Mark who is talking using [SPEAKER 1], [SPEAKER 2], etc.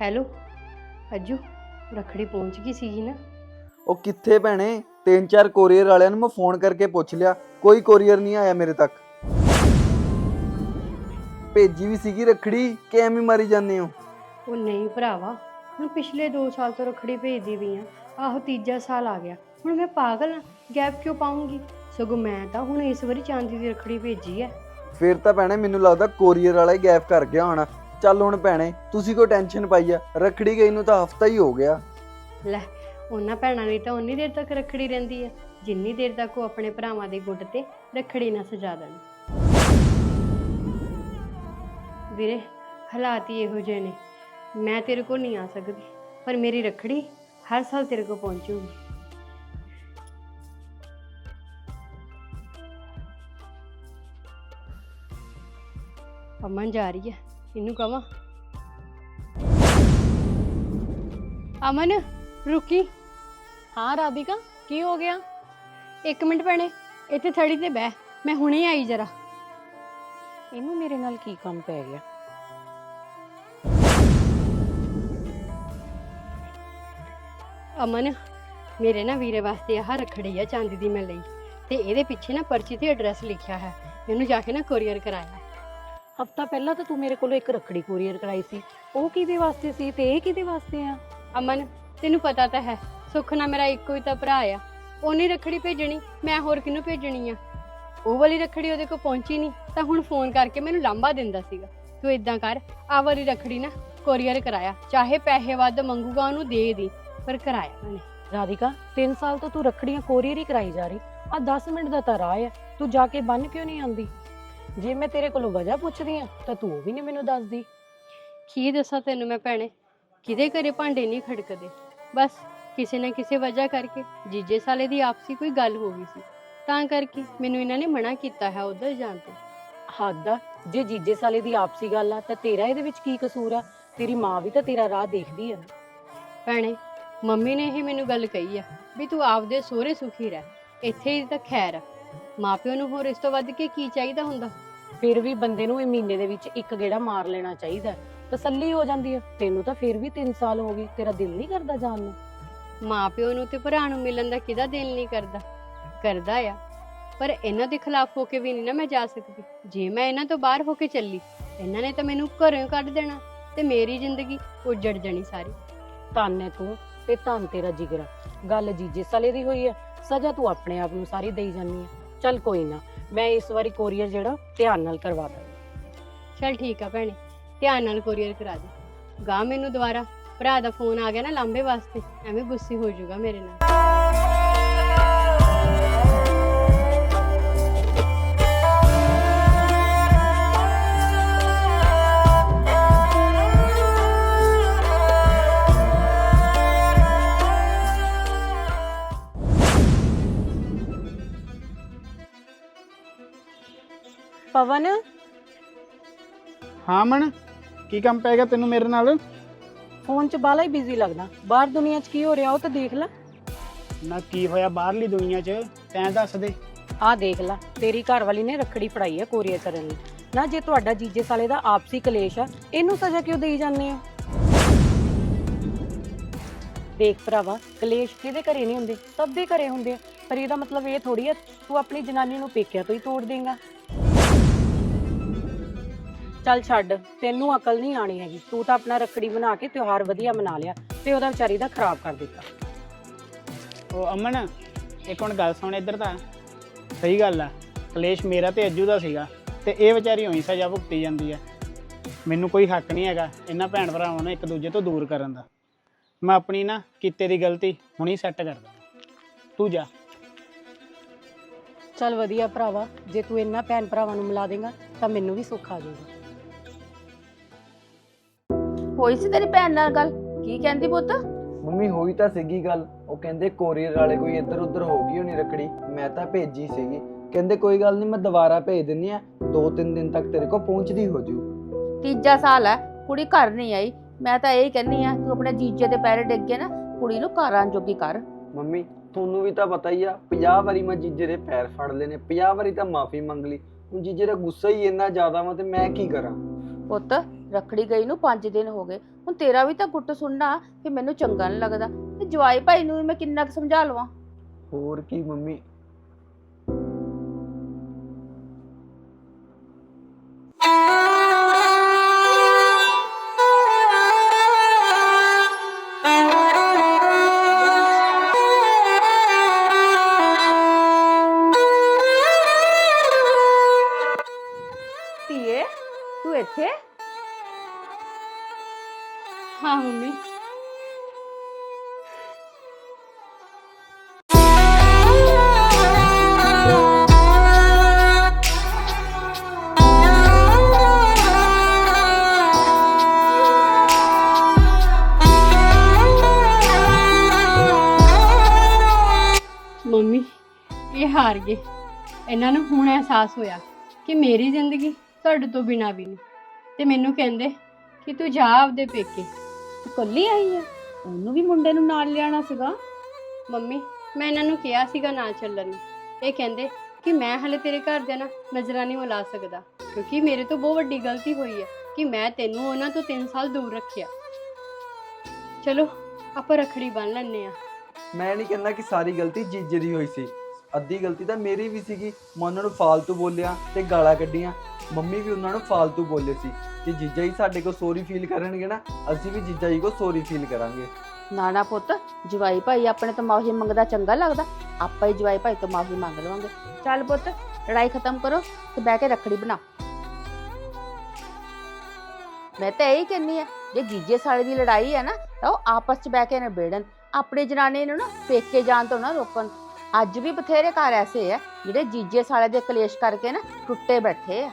[SPEAKER 1] Hello Ajju ਰਖੜੀ ਪਹੁੰਚ ਗਈ ਸੀਗੀ ਨਾ?
[SPEAKER 2] ਉਹ ਕਿੱਥੇ ਭੈਣੇ? ਤਿੰਨ ਚਾਰ ਕੋਰੀਅਰ ਵਾਲਿਆਂ ਨੂੰ ਮੈਂ ਫੋਨ ਕਰਕੇ ਪੁੱਛ ਲਿਆ। ਕੋਈ ਕੋਰੀਅਰ ਨਹੀਂ ਆਇਆ ਮੇਰੇ ਤੱਕ। ਭੇਜੀ ਵੀ ਸੀਗੀ ਰਖੜੀ ਕਿ ਐਵੇਂ ਮਾਰੀ ਜਾਂਦੇ ਹੋ?
[SPEAKER 1] ਉਹ ਨਹੀਂ ਭਰਾਵਾ ਹੁਣ ਪਿਛਲੇ 2 ਸਾਲ ਤੋਂ ਰਖੜੀ ਭੇਜਦੀ ਵੀ ਆ। ਆਹੋ ਤੀਜਾ ਸਾਲ ਆ ਗਿਆ। ਹੁਣ ਮੈਂ ਪਾਗਲ ਆ ਗੈਪ ਕਿਉਂ ਪਾਉਂਗੀ ਸਗੋਂ ਮੈਂ ਤਾਂ ਹੁਣ ਇਸ ਵਾਰੀ ਚਾਂਦੀ ਦੀ ਰਖੜੀ ਭੇਜੀ ਐ।
[SPEAKER 2] ਫਿਰ ਤਾਂ ਭੈਣੇ ਮੈਨੂੰ ਲੱਗਦਾ ਕੋਰੀਅਰ ਵਾਲਾ ਹੀ ਗੈਪ ਕਰ ਗਿਆ ਹੋਣਾ। ਚੱਲ ਹੁਣ ਭੈਣੇ, ਤੁਸੀਂ ਕੋਈ ਟੈਨਸ਼ਨ ਪਾਈ ਆ, ਰਖੜੀ ਗਈ ਨੂੰ ਤਾਂ ਹਫਤਾ ਹੀ ਹੋ ਗਿਆ।
[SPEAKER 1] ਲੈ, ਉਹਨਾਂ ਭੈਣਾਂ ਲਈ ਤਾਂ ਉਨੀ ਦੇਰ ਤੱਕ ਰਖੜੀ ਰਹਿੰਦੀ ਐ ਜਿੰਨੀ ਦੇਰ ਤੱਕ ਉਹ ਆਪਣੇ ਭਰਾਵਾਂ ਦੇ ਗੁੱਟ ਤੇ ਰਖੜੀ ਨਾ ਸਜਾ ਦੇਣ। ਵੀਰੇ, ਹਾਲਾਤ ਹੀ ਇਹੋ ਜਿਹੇ ਨੇ। ਮੈਂ ਤੇਰੇ ਕੋਲ ਨਹੀਂ ਆ ਸਕਦੀ, ਪਰ ਮੇਰੀ ਰਖੜੀ ਹਰ ਸਾਲ ਤੇਰੇ ਕੋਲ ਪਹੁੰਚੂਗੀ। ਅਮਨ ਜਾ ਰਹੀ ਹੈ ਇਹਨੂੰ ਕਵਾਂ। ਅਮਨ ਰੁਕੀ।
[SPEAKER 3] ਹਾਂ ਰਾਧਿਕਾ ਕੀ ਹੋ ਗਿਆ?
[SPEAKER 1] ਇੱਕ ਮਿੰਟ ਭੈਣੇ ਇੱਥੇ ਥੜੀ ਤੇ ਬਹਿ। ਮੈਂ ਹੁਣੇ ਆਈ ਜਰਾ।
[SPEAKER 3] ਇਹਨੂੰ ਮੇਰੇ ਨਾਲ ਕੀ ਕੰਮ ਪੈ ਗਿਆ?
[SPEAKER 1] ਅਮਨ ਮੇਰੇ ਨਾ ਵੀਰੇ ਵਾਸਤੇ ਆਹ ਰੱਖੜੀ ਆ ਚਾਂਦੀ ਦੀ ਮੈਂ ਲਈ। ਤੇ ਇਹਦੇ ਪਿੱਛੇ ਨਾ ਪਰਚੀ ਤੇ ਐਡਰੈਸ ਲਿਖਿਆ ਹੈ। ਇਹਨੂੰ ਜਾ ਕੇ ਨਾ ਕੋਰੀਅਰ ਕਰਾਇਆ।
[SPEAKER 3] ਹਫਤਾ ਪਹਿਲਾਂ ਤਾਂ ਤੂੰ ਮੇਰੇ ਕੋਲੋਂ ਇੱਕ ਰੱਖੜੀ ਕੋਰੀਅਰ ਕਰਾਈ ਸੀ। ਉਹ ਕਿਹਦੇ ਵਾਸਤੇ ਸੀ ਤੇ ਇਹ ਕਿਹਦੇ ਵਾਸਤੇ ਆ?
[SPEAKER 1] ਅਮਨ ਤੈਨੂੰ ਪਤਾ ਤਾਂ ਹੈ ਸੁੱਖ ਨਾਲ ਮੇਰਾ ਇੱਕੋ ਹੀ ਤਾਂ ਭਰਾ ਆ। ਉਹਨੇ ਰੱਖੜੀ ਭੇਜਣੀ ਮੈਂ ਹੋਰ ਕਿਹਨੂੰ ਭੇਜਣੀ ਆ? ਉਹ ਵਾਲੀ ਰੱਖੜੀ ਉਹਦੇ ਕੋਲ ਪਹੁੰਚੀ ਨਹੀਂ ਤਾਂ ਹੁਣ ਫੋਨ ਕਰਕੇ ਮੈਨੂੰ ਲਾਂਭਾ ਦਿੰਦਾ ਸੀਗਾ। ਤੂੰ ਇਦਾਂ ਕਰ ਆਹ ਵਾਲੀ ਰੱਖੜੀ ਨਾ ਕੋਰੀਅਰ ਕਰਾਇਆ ਚਾਹੇ ਪੈਸੇ ਵੱਧ ਮੰਗੂਗਾ ਉਹਨੂੰ ਦੇ ਦੀ ਪਰ ਕਰਾਇਆ ਉਹਨੇ।
[SPEAKER 3] ਰਾਧਿਕਾ 3 ਸਾਲ ਤੋਂ ਤੂੰ ਰੱਖੜੀਆਂ ਕੋਰੀਅਰ ਹੀ ਕਰਾਈ ਜਾ ਰਹੀ ਆ 10 ਮਿੰਟ ਦਾ ਤਾਂ ਰਾਹ ਆ ਤੂੰ ਜਾ ਕੇ ਬੰਨ ਕਿਉਂ ਨਹੀਂ ਆਂਦੀ ਜੇ ਮੈਂ ਤੇਰੇ ਕੋਲੋਂ ਵਜ੍ਹਾ ਪੁੱਛਦੀ ਆ ਤਾਂ ਤੂੰ ਉਹ ਵੀ ਨਹੀਂ ਮੈਨੂੰ ਦੱਸਦੀ।
[SPEAKER 1] ਕੀ ਦੱਸਾਂ ਤੈਨੂੰ ਮੈਂ ਭੈਣੇ? ਕਿਹਦੇ ਘਰੇ ਭਾਂਡੇ ਨਹੀਂ ਖੜਕਦੇ। ਬਸ ਕਿਸੇ ਨਾ ਕਿਸੇ ਵਜ੍ਹਾ ਕਰਕੇ ਜੀਜੇ ਸਾਲੇ ਦੀ ਆਪਸੀ ਕੋਈ ਗੱਲ ਹੋ ਗਈ ਸੀ। ਤਾਂ ਕਰਕੇ ਮੈਨੂੰ ਇਹਨਾਂ ਨੇ ਮਨਾ ਕੀਤਾ ਹੈ ਉਧਰ ਜਾਣ ਤੋਂ।
[SPEAKER 3] ਹੱਦ ਆ ਜੇ ਜੀਜੇ ਸਾਲੇ ਦੀ ਆਪਸੀ ਗੱਲ ਆ ਤਾਂ ਤੇਰਾ ਇਹਦੇ ਵਿੱਚ ਕੀ ਕਸੂਰ ਆ? ਤੇਰੀ ਮਾਂ ਵੀ ਤਾਂ ਤੇਰਾ ਰਾਹ ਦੇਖਦੀ ਆ।
[SPEAKER 1] ਭੈਣੇ ਮੰਮੀ ਨੇ ਹੀ ਮੈਨੂੰ ਗੱਲ ਕਹੀ ਆ ਵੀ ਤੂੰ ਆਪਦੇ ਸਹੁਰੇ ਸੁਖੀ ਰਹਿ। ਇੱਥੇ ਹੀ ਤਾਂ ਖੈਰ ਆ। ਮਾਪਿਓ ਨੂੰ ਹੋਰ ਇਸ ਤੋਂ ਵੱਧ ਕੇ ਕੀ ਚਾਹੀਦਾ ਹੁੰਦਾ?
[SPEAKER 3] ਫਿਰ ਵੀ ਬੰਦੇ ਨੂੰ ਇਹ ਮਹੀਨੇ ਦੇ ਵਿੱਚ ਇੱਕ ਗੇੜਾ ਮਾਰ ਲੈਣਾ ਚਾਹੀਦਾ ਹੈ। ਤਸੱਲੀ ਹੋ ਜਾਂਦੀ ਹੈ। ਤੈਨੂੰ ਤਾਂ ਫਿਰ ਵੀ 3 ਸਾਲ ਹੋ ਗਏ। ਤੇਰਾ ਦਿਲ ਨਹੀਂ ਕਰਦਾ ਜਾਣ ਨੂੰ।
[SPEAKER 1] ਮਾਪਿਓ ਨੂੰ ਤੇ ਭਰਾ ਨੂੰ ਮਿਲਣ ਦਾ ਕਿਹਦਾ ਦਿਲ ਨਹੀਂ ਕਰਦਾ? ਕਰਦਾ ਆ। ਪਰ ਇਹਨਾਂ ਦੇ ਖਿਲਾਫ ਹੋ ਕੇ ਵੀ ਨਹੀਂ ਨਾ ਮੈਂ ਜਾ ਸਕਦੀ। ਜੇ ਮੈਂ ਇਹਨਾਂ ਤੋਂ ਬਾਹਰ ਹੋ ਕੇ ਚੱਲੀ ਇਹਨਾਂ ਨੇ ਤਾਂ ਮੈਨੂੰ ਘਰੋਂ ਕੱਢ ਦੇਣਾ ਤੇ ਮੇਰੀ ਜ਼ਿੰਦਗੀ ਉਜੜ ਜਾਣੀ ਸਾਰੀ।
[SPEAKER 3] ਧੰਨ ਹੈ ਤੂੰ ਤੇ ਧੰਨ ਤੇਰਾ ਜਿਗਰਾ। ਗੱਲ ਜੀਜੇ ਸਾਲੇ ਦੀ ਹੋਈ ਹੈ। ਸਜ਼ਾ ਤੂੰ ਆਪਣੇ ਆਪ ਨੂੰ ਸਾਰੀ ਦੇਈ ਜਾਨੀ ਹੈ। ਚੱਲ ਕੋਈ ਨਾ, ਮੈਂ ਇਸ ਵਾਰੀ ਕੋਰੀਅਰ ਜਿਹੜਾ ਧਿਆਨ ਨਾਲ ਕਰਵਾ ਦਾਂ
[SPEAKER 1] ਚਲ ਠੀਕ ਆ ਭੈਣੇ, ਧਿਆਨ ਨਾਲ ਕੋਰੀਅਰ ਕਰਾ ਦੇ। ਗਾ ਮੈਨੂੰ ਦੁਬਾਰਾ, ਭਰਾ ਦਾ ਫੋਨ ਆ ਗਿਆ ਨਾ ਲਾਂਬੇ ਵਾਸਤੇ, ਐਵੇਂ ਗੁੱਸੇ ਹੋ ਜਾਊਗਾ ਮੇਰੇ ਨਾਲ।
[SPEAKER 3] ਪਵਨ?
[SPEAKER 4] ਹਾਂ ਮਨ ਕੀ ਕੰਮ ਪੈ ਗਿਆ ਤੈਨੂੰ ਮੇਰੇ ਨਾਲ?
[SPEAKER 3] ਫੋਨ 'ਚ ਬਾਲਾ ਹੀ ਬਿਜ਼ੀ ਲੱਗਦਾ। ਬਾਹਰ ਦੁਨੀਆ 'ਚ ਕੀ ਹੋ ਰਿਹਾ ਉਹ ਤਾਂ ਦੇਖ ਲੈ।
[SPEAKER 4] ਨਾ ਕੀ ਹੋਇਆ ਬਾਹਰਲੀ ਦੁਨੀਆ 'ਚ ਤੈਂ ਦੱਸ ਦੇ।
[SPEAKER 3] ਆਹ ਦੇਖ ਲੈ ਤੇਰੀ ਘਰ ਵਾਲੀ ਨੇ ਰੱਖੜੀ ਫੜਾਈ ਹੈ ਕੋਰੀਅਰ ਕਰਨ ਲਈ। ਨਾ ਜੇ ਤੁਹਾਡਾ ਜੀਜੇ ਸਾਲੇ ਦਾ ਆਪਸੀ ਕਲੇਸ਼ ਆ ਇਹਨੂੰ ਸਜ਼ਾ ਕਿਉਂ ਦੇਈ ਜਾਂਦੇ ਆ? ਦੇਖ ਭਰਾਵਾ ਕਲੇਸ਼ ਕਿਹਦੇ ਘਰੇ ਨਹੀਂ ਹੁੰਦੇ? ਸਭ ਦੇ ਘਰੇ ਹੁੰਦੇ ਆ। ਪਰ ਇਹਦਾ ਮਤਲਬ ਇਹ ਥੋੜੀ ਆ ਤੂੰ ਆਪਣੀ ਜਨਾਨੀ ਨੂੰ ਪੇਕਿਆਂ ਤੋਂ ਹੀ ਤੋੜ ਦੇਂਗਾ। ਚੱਲ ਛੱਡ ਤੈਨੂੰ ਅਕਲ ਨਹੀਂ ਆਣੀ ਹੈਗੀ। ਤੂੰ ਤਾਂ ਆਪਣਾ ਰੱਖੜੀ ਬਣਾ ਕੇ ਤਿਉਹਾਰ ਵਧੀਆ ਮਨਾ ਲਿਆ ਤੇ ਉਹਦਾ ਵਿਚਾਰੀ ਦਾ ਖਰਾਬ ਕਰ ਦਿੱਤਾ।
[SPEAKER 4] ਉਹ ਅਮਨ ਇੱਕ ਹੁਣ ਗੱਲ ਸੁਣ ਇੱਧਰ ਤਾਂ। ਸਹੀ ਗੱਲ ਆ। ਕਲੇਸ਼ ਮੇਰਾ ਤੇ ਅੱਜੂ ਦਾ ਸੀਗਾ ਤੇ ਇਹ ਵਿਚਾਰੀ ਹੋਈ ਸਜ਼ਾ ਭੁਗਤੀ ਜਾਂਦੀ ਆ। ਮੈਨੂੰ ਕੋਈ ਹੱਕ ਨਹੀਂ ਹੈਗਾ ਇਹਨਾਂ ਭੈਣ ਭਰਾਵਾਂ ਨੂੰ ਇੱਕ ਦੂਜੇ ਤੋਂ ਦੂਰ ਕਰਨ ਦਾ। ਮੈਂ ਆਪਣੀ ਨਾ ਕੀਤੇ ਦੀ ਗਲਤੀ ਹੁਣੀ ਸੈੱਟ ਕਰਦਾ। ਤੂੰ ਜਾ।
[SPEAKER 3] ਚੱਲ ਵਧੀਆ ਭਰਾਵਾ ਜੇ ਤੂੰ ਇੰਨਾ ਭੈਣ ਭਰਾਵਾਂ ਨੂੰ ਮਿਲਾ ਦੇਂਗਾ ਤਾਂ ਮੈਨੂੰ ਵੀ ਸੁੱਖ ਆ ਜਾਊਗਾ।
[SPEAKER 5] ਹੋਈ ਸੀ ਤੇਰੀ ਭੈਣ ਨਾਲ ਗੱਲ? ਕੀ ਕਹਿੰਦੀ ਪੁੱਤ?
[SPEAKER 2] ਮੰਮੀ ਹੋਈ ਤਾਂ ਸੀਗੀ ਗੱਲ। ਉਹ ਕਹਿੰਦੇ ਕੋਰੀਅਰ ਵਾਲੇ ਕੋਈ ਇੱਧਰ ਉੱਧਰ ਹੋ ਗਈ ਹੋਣੀ ਰਖੜੀ। ਮੈਂ ਤਾਂ ਭੇਜੀ ਸੀਗੀ। ਕਹਿੰਦੇ ਕੋਈ ਗੱਲ ਨਹੀਂ ਮੈਂ ਦੁਬਾਰਾ ਭੇਜ ਦਿੰਨੀ ਆ। ਦੋ ਤਿੰਨ ਦਿਨ ਤੱਕ ਤੇਰੇ ਕੋਲ ਪਹੁੰਚਦੀ ਹੋ ਜੂ।
[SPEAKER 5] ਤੀਜਾ ਸਾਲ ਹੈ ਕੁੜੀ ਘਰ ਨਹੀਂ ਆਈ। ਮੈਂ ਤਾਂ ਇਹ ਕਹਿੰਨੀ ਆ ਤੂੰ ਆਪਣੇ ਜੀਜੇ ਦੇ ਪੈਰੇ ਡਿੱਗ ਕੇ ਨਾ ਕੁੜੀ ਨੂੰ ਘਰ ਜੋਗੀ ਕਰ।
[SPEAKER 2] ਮੰਮੀ ਤੁਹਾਨੂੰ ਵੀ ਤਾਂ ਪਤਾ ਹੀ ਆ 50 ਵਾਰੀ ਮੈਂ ਜੀਜੇ ਦੇ ਪੈਰ ਫੜ ਲਏ ਨੇ। 50 ਵਾਰੀ ਤਾਂ ਮਾਫੀ ਮੰਗ ਲਈ। ਹੁਣ ਜੀਜੇ ਦਾ ਗੁੱਸਾ ਹੀ ਇੰਨਾ ਜ਼ਿਆਦਾ ਵਾ ਤੇ ਮੈਂ ਕੀ ਕਰਾਂ?
[SPEAKER 5] ਪੁੱਤ ਰੱਖੜੀ ਗਈ ਨੂੰ 5 ਦਿਨ ਹੋ ਗਏ। ਹੁਣ ਤੇਰਾ ਵੀ ਤਾਂ ਗੁੱਟ ਸੁਣਨਾ ਕਿ ਮੈਨੂੰ ਚੰਗਾ ਨਹੀਂ ਲੱਗਦਾ। ਤੇ ਜਵਾਈ ਭਾਈ ਨੂੰ ਵੀ ਮੈਂ ਕਿੰਨਾ ਕੁ ਸਮਝਾ ਲਵਾਂ?
[SPEAKER 2] ਹੋਰ ਕੀ ਮੰਮੀ
[SPEAKER 1] ਹਾਂ, ਮੰਮੀ। ਮੰਮੀ, ਇਹ ਹਾਰ ਗਏ। ਇਹਨਾਂ ਨੂੰ ਹੁਣ ਅਹਿਸਾਸ ਹੋਇਆ ਕਿ ਮੇਰੀ ਜ਼ਿੰਦਗੀ ਤੁਹਾਡੇ ਤੋਂ ਬਿਨਾਂ ਵੀ ਨਹੀਂ। ਤੇ ਮੈਨੂੰ ਕਹਿੰਦੇ ਕਿ ਤੂੰ ਜਾ ਆਪਦੇ ਪੇਕੇ।
[SPEAKER 5] ਤੂੰ ਕੱਲੀ ਆਈ ਹੈ ਉਹਨੂੰ ਵੀ ਮੁੰਡੇ ਨੂੰ ਨਾਲ ਲਿਆਣਾ ਸੀਗਾ?
[SPEAKER 1] ਮੰਮੀ ਮੈਂ ਇਹਨਾਂ ਨੂੰ ਕਿਹਾ ਸੀਗਾ ਨਾ ਚੱਲਣ ਨੂੰ। ਇਹ ਕਹਿੰਦੇ ਕਿ ਮੈਂ ਹਲੇ ਤੇਰੇ ਘਰ ਦੇ ਨਾ ਨਜ਼ਰਾਂ ਨਹੀਂ ਮਿਲਾ ਸਕਦਾ ਕਿਉਂਕਿ ਮੇਰੇ ਤੋਂ ਬਹੁਤ ਵੱਡੀ ਗਲਤੀ ਹੋਈ ਹੈ ਕਿ ਮੈਂ ਤੈਨੂੰ ਉਹਨਾਂ ਤੋਂ 3 ਸਾਲ ਦੂਰ ਰੱਖਿਆ। ਚਲੋ ਆਪਾਂ ਰਖੜੀ ਬੰਨ ਲੈਣੇ ਆ
[SPEAKER 2] ਮੈਂ ਨਹੀਂ ਕਹਿੰਦਾ ਕਿ ਸਾਰੀ ਗਲਤੀ ਜੀਜੇ ਦੀ ਹੋਈ ਸੀ। ਅੱਧੀ ਗਲਤੀ ਤਾਂ ਮੇਰੀ ਵੀ ਸੀਗੀ। ਮੈਂ ਉਹਨਾਂ ਨੂੰ ਫਾਲਤੂ ਬੋਲਿਆ ਤੇ ਗਾਲਾਂ ਕੱਢੀਆਂ। ਮੰਮੀ ਵੀ ਉਹਨਾਂ ਨੂੰ ਫਾਲਤੂ ਬੋਲੇ ਸੀ। ਕਿ ਜੀਜਾ ਜੀ ਸਾਡੇ ਕੋਲ ਸੌਰੀ ਫੀਲ ਕਰਨਗੇ ਨਾ, ਅਸੀਂ ਵੀ ਜੀਜਾ ਜੀ ਕੋਲ ਸੌਰੀ ਫੀਲ ਕਰਾਂਗੇ।
[SPEAKER 5] ਨਾਨਾ ਪੁੱਤ, ਜਵਾਈ ਭਾਈ ਆਪਣੇ ਤੋਂ ਮਾਫੀ ਮੰਗਦਾ ਚੰਗਾ ਲੱਗਦਾ, ਆਪਾਂ ਹੀ ਜਵਾਈ ਭਾਈ ਤੋਂ ਮਾਫੀ ਮੰਗ ਲਵਾਂਗੇ। ਚੱਲ ਪੁੱਤ, ਲੜਾਈ ਖਤਮ ਕਰੋ ਤੇ ਬਹਿ ਕੇ ਰੱਖੜੀ ਬਣਾ। ਮੈਂ ਤਾਂ ਇਹ ਕਹਿੰਨੀ ਆ, ਜੇ ਜੀਜੇ ਸਾਲੇ ਦੀ ਲੜਾਈ ਹੈ ਨਾ, ਤਾਂ ਉਹ ਆਪਸ 'ਚ ਬਹਿ ਕੇ ਨਿਬੇੜਨ, ਆਪਣੀ ਜਨਾਨੀ ਨੂੰ ਨਾ ਪੇਕੇ ਜਾਣ ਤੋਂ ਨਾ ਰੋਕਣ। ਅੱਜ ਵੀ ਬਥੇਰੇ ਘਰ ਐਸੇ ਆ, ਜਿਹੜੇ ਜੀਜੇ ਸਾਲੇ ਦੇ ਕਲੇਸ਼ ਕਰਕੇ ਨਾ ਟੁੱਟੇ ਬੈਠੇ ਆ।